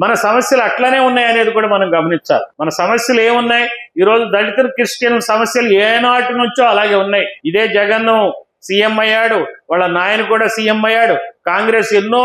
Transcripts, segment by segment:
మన సమస్యలు అట్లనే ఉన్నాయి అనేది కూడా మనం గమనించాలి. మన సమస్యలు ఏమున్నాయి? ఈ రోజు దళితులు క్రిస్టియన్ సమస్యలు ఏనాటి నుంచో అలాగే ఉన్నాయి. ఇదే జగన్ సీఎం అయ్యాడు వాళ్ళ నాయన కూడా సీఎం అయ్యాడు కాంగ్రెస్ ఎన్నో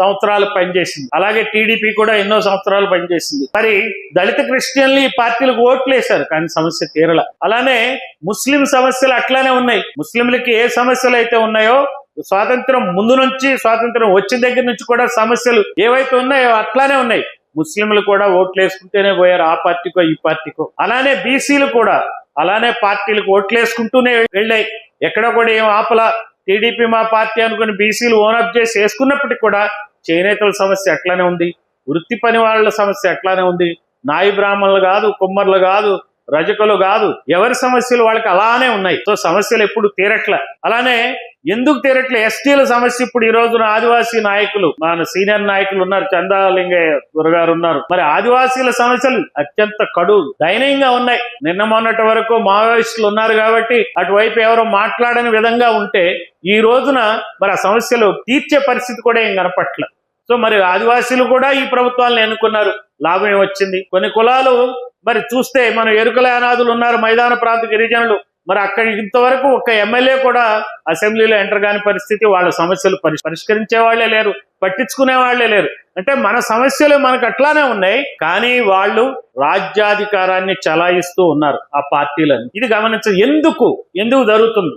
సంవత్సరాలు పనిచేసింది. అలాగే టీడీపీ కూడా ఎన్నో సంవత్సరాలు పనిచేసింది. మరి దళిత క్రిస్టియన్లు ఈ పార్టీలకు ఓట్లు వేశారు కానీ సమస్య తీరల. అలానే ముస్లిం సమస్యలు అట్లానే ఉన్నాయి. ముస్లింలకి ఏ సమస్యలు అయితే ఉన్నాయో స్వాతంత్రం ముందు నుంచి స్వాతంత్రం వచ్చిన దగ్గర నుంచి కూడా సమస్యలు ఏవైతే ఉన్నాయో అట్లానే ఉన్నాయి. ముస్లింలు కూడా ఓట్లు వేసుకుంటూనే పోయారు ఆ పార్టీకో ఈ పార్టీకో. అలానే బీసీలు కూడా అలానే పార్టీలకు ఓట్లు వేసుకుంటూనే వెళ్ళాయి. ఎక్కడ కూడా ఏం ఆపలా. టీడీపీ మా పార్టీ అనుకుని బీసీలు ఓనప్ చేసి వేసుకున్నప్పటికీ కూడా చేనేతల సమస్య అట్లానే ఉంది. వృత్తి పని వాళ్ళ సమస్య అట్లానే ఉంది. నాయి బ్రాహ్మణులు కాదు కుమ్మర్లు కాదు రజకులు కాదు ఎవరి సమస్యలు వాళ్ళకి అలానే ఉన్నాయి. సో సమస్యలు ఎప్పుడు తీరట్ల. అలానే ఎందుకు తీరట్లే? ఎస్టీల సమస్య ఇప్పుడు ఈ రోజున ఆదివాసీ నాయకులు మన సీనియర్ నాయకులు ఉన్నారు చందాలింగయ్య గురగారు ఉన్నారు. మరి ఆదివాసీల సమస్యలు అత్యంత కడు దయనీయంగా ఉన్నాయి. నిన్న మొన్నటి వరకు మావోయిస్టులు ఉన్నారు కాబట్టి అటువైపు ఎవరో మాట్లాడని విధంగా ఉంటే ఈ రోజున మరి ఆ సమస్యలు తీర్చే పరిస్థితి కూడా ఏం కనపట్ల. సో మరి ఆదివాసీలు కూడా ఈ ప్రభుత్వాలను ఎన్నుకున్నారు. లాభం ఏమొచ్చింది కొన్ని కులాలు మరి చూస్తే మన ఎరుకల అనాథులు ఉన్నారు మైదాన ప్రాంత గిరిజనులు. మరి అక్కడ ఇంతవరకు ఒక ఎమ్మెల్యే కూడా అసెంబ్లీలో ఎంటర్ కాని పరిస్థితి వాళ్ళ సమస్యలు పరిష్కరించే వాళ్ళే లేరు పట్టించుకునే వాళ్ళే లేరు. అంటే మన సమస్యలు మనకు అట్లానే ఉన్నాయి కానీ వాళ్ళు రాజ్యాధికారాన్ని చలాయిస్తూ ఉన్నారు ఆ పార్టీలను. ఇది గమనించ ఎందుకు? ఎందుకు జరుగుతుంది?